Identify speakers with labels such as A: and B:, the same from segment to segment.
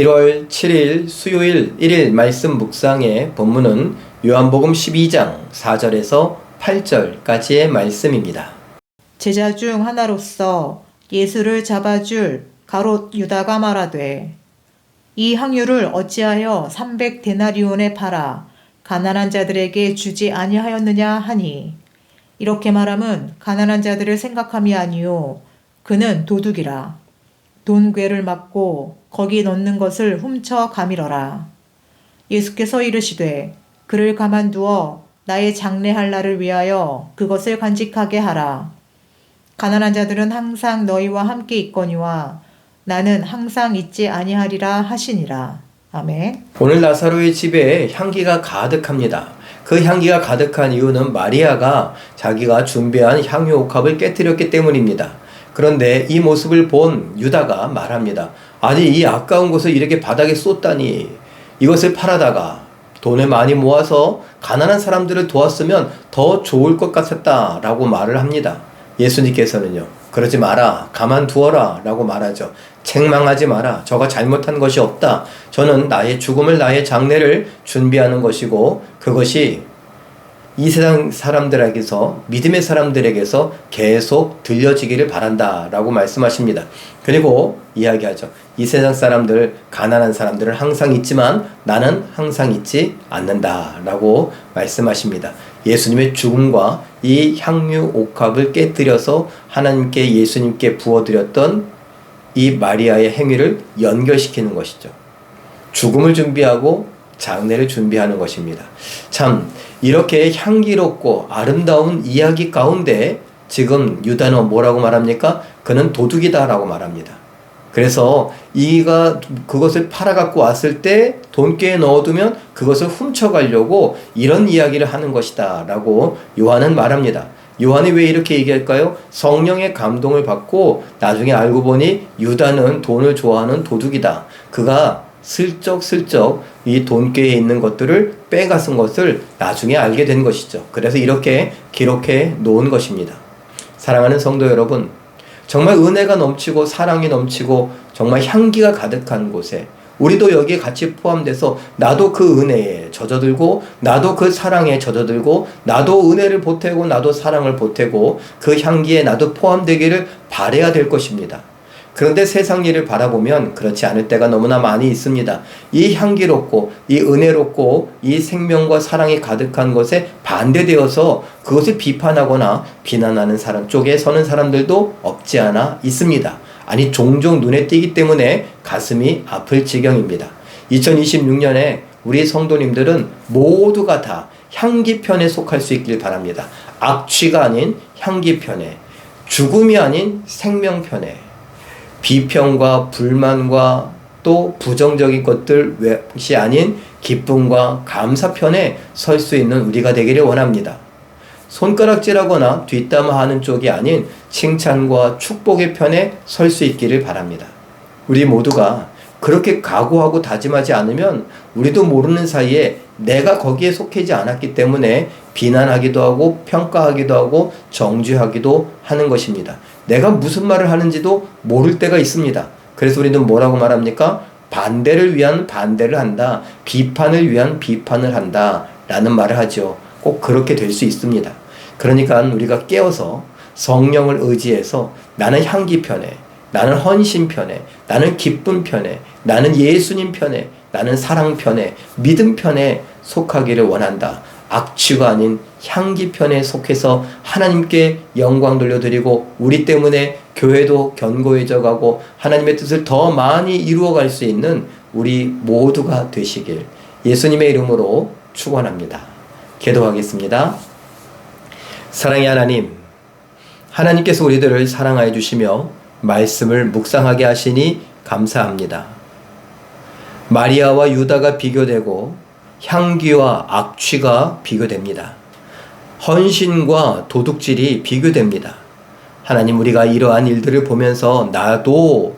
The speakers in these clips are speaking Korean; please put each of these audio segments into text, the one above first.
A: 1월 7일 수요일 1일 말씀 묵상의 본문은 요한복음 12장 4절에서 8절까지의 말씀입니다.
B: 제자 중 하나로서 예수를 잡아줄 가롯 유다가 말하되 이 항유를 어찌하여 300 데나리온에 팔아 가난한 자들에게 주지 아니하였느냐 하니 이렇게 말함은 가난한 자들을 생각함이 아니요 그는 도둑이라 돈괴를 맞고 거기 넣는 것을 훔쳐 가밀어라 예수께서 이르시되 그를 가만두어 나의 장례할 날을 위하여 그것을 간직하게 하라 가난한 자들은 항상 너희와 함께 있거니와 나는 항상 있지 아니하리라 하시니라. 아멘.
A: 오늘 나사로의 집에 향기가 가득합니다. 그 향기가 가득한 이유는 마리아가 자기가 준비한 향유 옥합을 깨뜨렸기 때문입니다. 그런데 이 모습을 본 유다가 말합니다. 아니 이 아까운 것을 이렇게 바닥에 쏟다니 이것을 팔아다가 돈을 많이 모아서 가난한 사람들을 도왔으면 더 좋을 것 같았다라고 말을 합니다. 예수님께서는요. 그러지 마라. 가만두어라. 라고 말하죠. 책망하지 마라. 저가 잘못한 것이 없다. 저는 나의 죽음을 나의 장례를 준비하는 것이고 그것이 이 세상 사람들에게서 믿음의 사람들에게서 계속 들려지기를 바란다라고 말씀하십니다. 그리고 이야기하죠. 이 세상 사람들 가난한 사람들은 항상 있지만 나는 항상 있지 않는다라고 말씀하십니다. 예수님의 죽음과 이 향유 옥합을 깨뜨려서 하나님께 예수님께 부어드렸던 이 마리아의 행위를 연결시키는 것이죠. 죽음을 준비하고 장례를 준비하는 것입니다. 참 이렇게 향기롭고 아름다운 이야기 가운데 지금 유다는 뭐라고 말합니까? 그는 도둑이다라고 말합니다. 그래서 이가 그것을 팔아갖고 왔을 때 돈깨에 넣어두면 그것을 훔쳐가려고 이런 이야기를 하는 것이다 라고 요한은 말합니다. 요한이 왜 이렇게 얘기할까요? 성령의 감동을 받고 나중에 알고 보니 유다는 돈을 좋아하는 도둑이다. 그가 슬쩍슬쩍 이 돈깨에 있는 것들을 빼가쓴 것을 나중에 알게 된 것이죠. 그래서 이렇게 기록해 놓은 것입니다. 사랑하는 성도 여러분, 정말 은혜가 넘치고 사랑이 넘치고 정말 향기가 가득한 곳에 우리도 여기에 같이 포함돼서 나도 그 은혜에 젖어들고 나도 그 사랑에 젖어들고 나도 은혜를 보태고 나도 사랑을 보태고 그 향기에 나도 포함되기를 바래야 될 것입니다. 그런데 세상 일을 바라보면 그렇지 않을 때가 너무나 많이 있습니다. 이 향기롭고 이 은혜롭고 이 생명과 사랑이 가득한 것에 반대되어서 그것을 비판하거나 비난하는 사람 쪽에 서는 사람들도 없지 않아 있습니다. 아니 종종 눈에 띄기 때문에 가슴이 아플 지경입니다. 2026년에 우리 성도님들은 모두가 다 향기편에 속할 수 있길 바랍니다. 악취가 아닌 향기편에 죽음이 아닌 생명편에 비평과 불만과 또 부정적인 것들 외이 아닌 기쁨과 감사편에 설 수 있는 우리가 되기를 원합니다. 손가락질하거나 뒷담화하는 쪽이 아닌 칭찬과 축복의 편에 설 수 있기를 바랍니다. 우리 모두가 그렇게 각오하고 다짐하지 않으면 우리도 모르는 사이에 내가 거기에 속해지 않았기 때문에 비난하기도 하고 평가하기도 하고 정죄하기도 하는 것입니다. 내가 무슨 말을 하는지도 모를 때가 있습니다. 그래서 우리는 뭐라고 말합니까? 반대를 위한 반대를 한다. 비판을 위한 비판을 한다. 라는 말을 하죠. 꼭 그렇게 될 수 있습니다. 그러니까 우리가 깨어서 성령을 의지해서 나는 향기 편에, 나는 헌신 편에, 나는 기쁨 편에, 나는 예수님 편에, 나는 사랑 편에, 믿음 편에 속하기를 원한다. 악취가 아닌 향기 편에 속해서 하나님께 영광 돌려드리고 우리 때문에 교회도 견고해져 가고 하나님의 뜻을 더 많이 이루어갈 수 있는 우리 모두가 되시길 예수님의 이름으로 축원합니다. 기도하겠습니다. 사랑의 하나님, 하나님께서 우리들을 사랑하여 주시며 말씀을 묵상하게 하시니 감사합니다. 마리아와 유다가 비교되고 향기와 악취가 비교됩니다. 헌신과 도둑질이 비교됩니다. 하나님 우리가 이러한 일들을 보면서 나도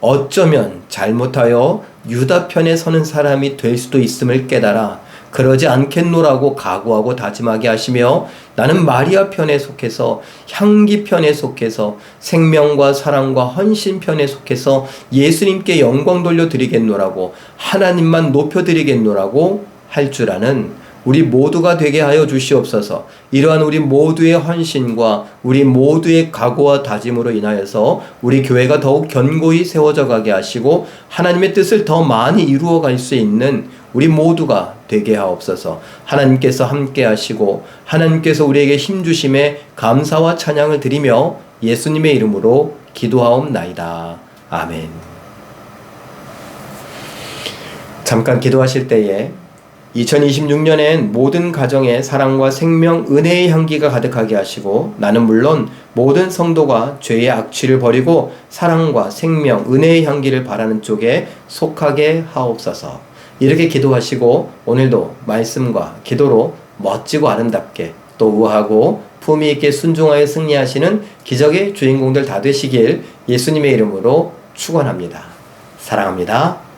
A: 어쩌면 잘못하여 유다 편에 서는 사람이 될 수도 있음을 깨달아 그러지 않겠노라고 각오하고 다짐하게 하시며 나는 마리아 편에 속해서 향기 편에 속해서 생명과 사랑과 헌신 편에 속해서 예수님께 영광 돌려 드리겠노라고 하나님만 높여 드리겠노라고 할 줄 아는 우리 모두가 되게 하여 주시옵소서. 이러한 우리 모두의 헌신과 우리 모두의 각오와 다짐으로 인하여서 우리 교회가 더욱 견고히 세워져 가게 하시고 하나님의 뜻을 더 많이 이루어 갈 수 있는 우리 모두가 되게 하옵소서. 하나님께서 함께 하시고 하나님께서 우리에게 힘 주심에 감사와 찬양을 드리며 예수님의 이름으로 기도하옵나이다. 아멘. 잠깐 기도하실 때에 2026년엔 모든 가정에 사랑과 생명, 은혜의 향기가 가득하게 하시고 나는 물론 모든 성도가 죄의 악취를 버리고 사랑과 생명, 은혜의 향기를 바라는 쪽에 속하게 하옵소서. 이렇게 기도하시고 오늘도 말씀과 기도로 멋지고 아름답게 또 우아하고 품위 있게 순종하여 승리하시는 기적의 주인공들 다 되시길 예수님의 이름으로 축원합니다. 사랑합니다.